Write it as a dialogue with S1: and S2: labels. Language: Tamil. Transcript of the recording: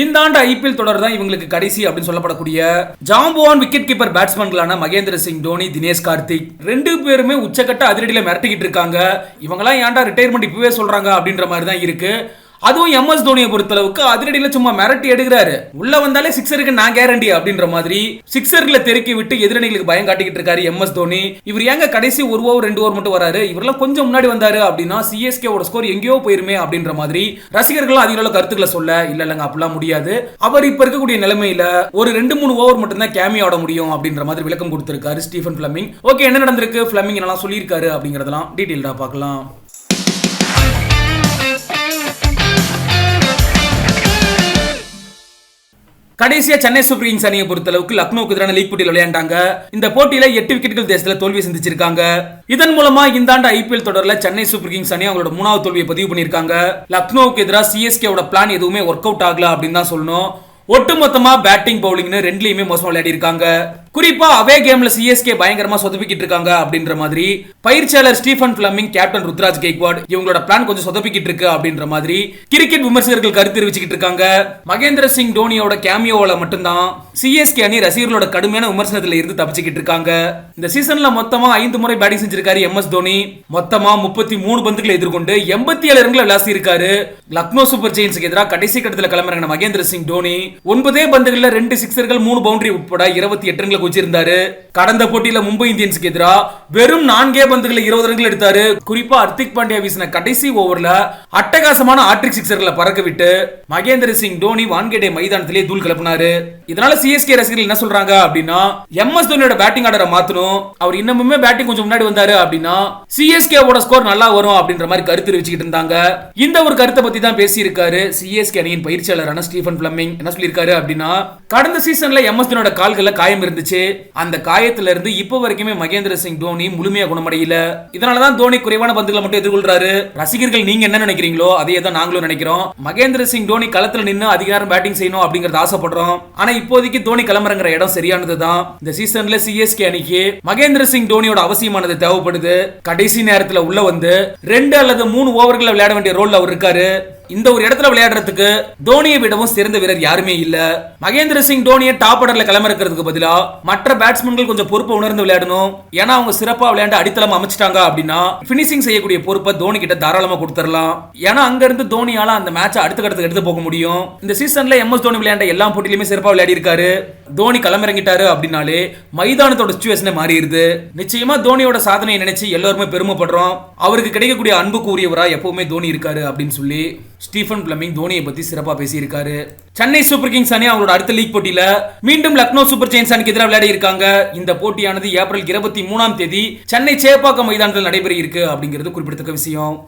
S1: இந்த ஆண்டு ஐபிஎல் தொடர் தான் இவங்களுக்கு கடைசி அப்படின்னு சொல்லப்படக்கூடிய ஜாம்புவான் விக்கெட் கீப்பர் பேட்ஸ்மேன்களான மகேந்திர சிங் தோனி தினேஷ் கார்த்திக் ரெண்டு பேருமே உச்சக்கட்ட அதிரடியில் மிரட்டிக்கிட்டு இருக்காங்க. இவங்கெல்லாம் ஏன்டா ரிட்டையர்மெண்ட் இப்பவே சொல்றாங்க அப்படின்ற மாதிரி தான் இருக்கு. அதுவும் எம்எஸ் தோனியை பொறுத்தளவுக்கு அதிரடியில சும்மா மிரட்டி எடுக்கிறாரு. உள்ள வந்தாலே சிக்ஸருக்கு நான் கேரண்டி அப்படின்ற மாதிரி சிக்ஸர்ல தெருக்கி விட்டு எதிரணிகளுக்கு பயம் காட்டிக்கிட்டு இருக்காரு எம்எஸ் தோனி. இவர் ஏங்க கடைசி ஒரு ஓவர் ரெண்டு ஓவர் மட்டும் வராரு? இவரெல்லாம் கொஞ்சம் முன்னாடி வந்தாரு அப்படின்னா சிஎஸ்கே ஓட ஸ்கோர் எங்கேயோ போயிருமே அப்படின்ற மாதிரி ரசிகர்கள் அதிக அளவு கருத்துக்களை சொல்ல இல்ல இல்லங்க அப்படிலாம் முடியாது. அவர் இப்ப இருக்கக்கூடிய நிலைமையில ஒரு ரெண்டு மூணு ஓவர் மட்டும் தான் கேமி ஆட முடியும் அப்படின்ற மாதிரி விளக்கம் கொடுத்திருக்காரு ஸ்டீஃபன் பிளமிங் ஓகே என்ன நடந்திருக்கு? பிளமிங் என்னெல்லாம் சொல்லியிருக்காரு அப்படிங்கறதெல்லாம் டீட்டெயில்டா பார்க்கலாம். கடைசியா சென்னை சூப்பர் கிங்ஸ் அணியை பொறுத்தளவுக்கு லக்னோக்கு எதிரான லீக் போட்டியில் விளையாண்டாங்க. இந்த போட்டியில எட்டு விக்கெட்டுகள் தேசத்துல தோல்வி சந்திச்சிருக்காங்க. இதன் மூலமா இந்த ஆண்டு ஐபிஎல் தொடர்ல சென்னை சூப்பர் கிங்ஸ் அணி அவங்களோட மூணாவது தோல்வியை பதிவு பண்ணிருக்காங்க லக்னோவுக்கு எதிராக சிஎஸ்கேவோட பிளான் எதுவுமே ஒர்க் அவுட் ஆகல அப்படின்னு தான் சொல்லணும். ஒட்டுமொத்தமா பேட்டிங் பவுலிங்னு ரெண்டுலயுமே மோசமா விளையாடி இருக்காங்க குறிப்பா அவே கேம்ல சிஎஸ்கே பயங்கரமா சொதப்பிக்கிட்டு இருக்காங்க அப்படின்ற மாதிரி பயிற்சியாளர் Stephen Fleming captain Ruturaj Gaikwad இவங்களோட பிளான் கொஞ்சம் சொதப்பிக்கிட்டு இருக்கு அப்படின்ற மாதிரி கிரிக்கெட் விமர்சகர்கள் கருத்து தெரிவிச்சுக்கிட்டு இருக்காங்க. மகேந்திர சிங் தோனியோட கேமியோல மட்டும்தான் சிஎஸ்கே அணி ரசிகர்களோட கடுமையான விமர்சனத்துல இருந்து தப்பிச்சுக்கிட்டு இருக்காங்க. இந்த சீசன்ல மொத்தமா ஐந்து முறை பேட்டிங் செஞ்சிருக்காரு எம் எஸ் தோனி. மொத்தமா முப்பத்தி மூணு பந்துகளை எதிர்கொண்டு எண்பத்தி ஏழு ரன்களை விளாசி இருக்காரு லக்னோ சூப்பர் ஜெயின்ஸுக்கு எதிராக கடைசி கட்டத்தில் கிளம்புறாங்க மகேந்திர சிங் தோனி. ஒன்பதே பந்துகளில் ரெண்டு சிக்ஸர்கள் மூணு பவுண்டரி உட்பட இருபத்தி எட்டு குச்சிருந்தாரு கடந்த போட்டியில மும்பை இந்தியன்ஸுக்கு எதிராக வெறும் நான்கே பந்துகளை இருபது ரன்கள் எடுத்தாரு. குறிப்பா ஹர்திக் பாண்டியா வீசின கடைசி ஓவர்ல அட்டகாசமான ஆட்ரிக் சிக்ஸர்களை பறக்க விட்டு மகேந்திர சிங் தோனி வான்கேடே மைதானத்திலே தூள் கிளப்பினாரு. இதனால சிஎஸ்கே ரசிகர்கள் என்ன சொல்றாங்க அப்படின்னா எம் எஸ் தோனியோட பேட்டிங் ஆர்டரை மாத்தணும். அவர் இன்னமுமே பேட்டிங் கொஞ்சம் முன்னாடி வந்தாரு அப்படின்னா சிஎஸ்கே ஓட ஸ்கோர் நல்லா வரும் அப்படின்ற மாதிரி கருத்து தெரிவிச்சுக்கிட்டு இருந்தாங்க. இந்த ஒரு கருத்தை பத்தி தான் பேசி இருக்காரு சிஎஸ்கே அணியின் பயிற்சியாளரான ஸ்டீஃபன் பிளம்மிங். என்ன சொல்லியிருக்காரு அப்படின்னா கடந்த சீசன்ல எம் எஸ் தோனியோட கால்கள்ல காயம் இருந்துச்சு. அந்த காயத்துல இருந்து இப்போ வரைக்குமே மகேந்திர சிங் தோனி முழுமையா குணமடையல. இதனாலதான் தோனி குறைவான பந்துகளை மட்டும் எதிர்கொள்றாரு. ரசிகர்கள் நீங்க என்ன நினைக்கிறீங்களோ அதே தான் நாங்களும் நினைக்கிறோம். மகேந்திர சிங் தோனி களத்துல நின்னு அதிகாரம் பேட்டிங் செய்யணும் அப்படிங்கறத ஆசைப்படுறோம். ஆனா இப்போதைக்கு தோனி கிளம்புறங்கிற இடம் சரியானது தான் இந்த சீசன்ல சிஎஸ்கே அணிக்கு மகேந்திர சிங் தோனியோட அவசியமானது தேவைப்படுது. கடைசி நேரத்துல உள்ள வந்து ரெண்டு அல்லது மூணு ஓவர்களை விளையாட வேண்டிய ரோல் அவர் இருக்காரு. இந்த ஒரு இடத்துல விளையாடுறதுக்கு தோனியை விடவும் சிறந்த வீரர் யாருமே இல்ல. மகேந்திர சிங் தோனியை டாப் ஆர்டர்ல கிளம்பிறதுக்கு பதிலா மற்ற பேட்ஸ்மேன்கள் கொஞ்சம் பொறுப்பை உணர்ந்து விளையாடணும். ஏன்னா அவங்க சிறப்பா விளையாண்டு அடித்தளம் அமைச்சிட்டாங்க அப்படின்னா பினிஷிங் செய்யக்கூடிய பொறுப்பை தோனி கிட்ட தாராளமா கொடுத்துடலாம். ஏன்னா அங்க இருந்து தோனியால அந்த மேட்சை அடுத்த கட்டத்துக்கு எடுத்து போக முடியும். இந்த சீசன்ல எம் எஸ் தோனி விளையாண்ட எல்லா போட்டியிலுமே சிறப்பா விளையாடி இருக்காரு தோனி களமிறங்கிட்டாரு அப்படின்னாலே மைதானத்தோட சுச்சுவேஷனே மாறிடுது. நிச்சயமா தோனியோட சாதனையை நினைச்சு எல்லாருமே பெருமைப்படுறோம். அவருக்கு கிடைக்கக்கூடிய அன்புக்கு கூறியவரா எப்பவுமே தோனி இருக்காரு அப்படின்னு சொல்லி ஸ்டீஃபன் பிளமிங் தோனியை பத்தி சிறப்பா பேசியிருக்காரு. சென்னை சூப்பர் கிங்ஸ் அணி அவங்களோட அடுத்த லீக் போட்டியில மீண்டும் லக்னோ சூப்பர் ஜெயின்ஸ் அணிக்கு எதிராக விளையாடி இருக்காங்க. இந்த போட்டியானது ஏப்ரல் இருபத்தி மூணாம் தேதி சென்னை சேப்பாக்கம் மைதானத்தில் நடைபெற இருக்கு அப்படிங்கிறது குறிப்பிடத்தக்க விஷயம்.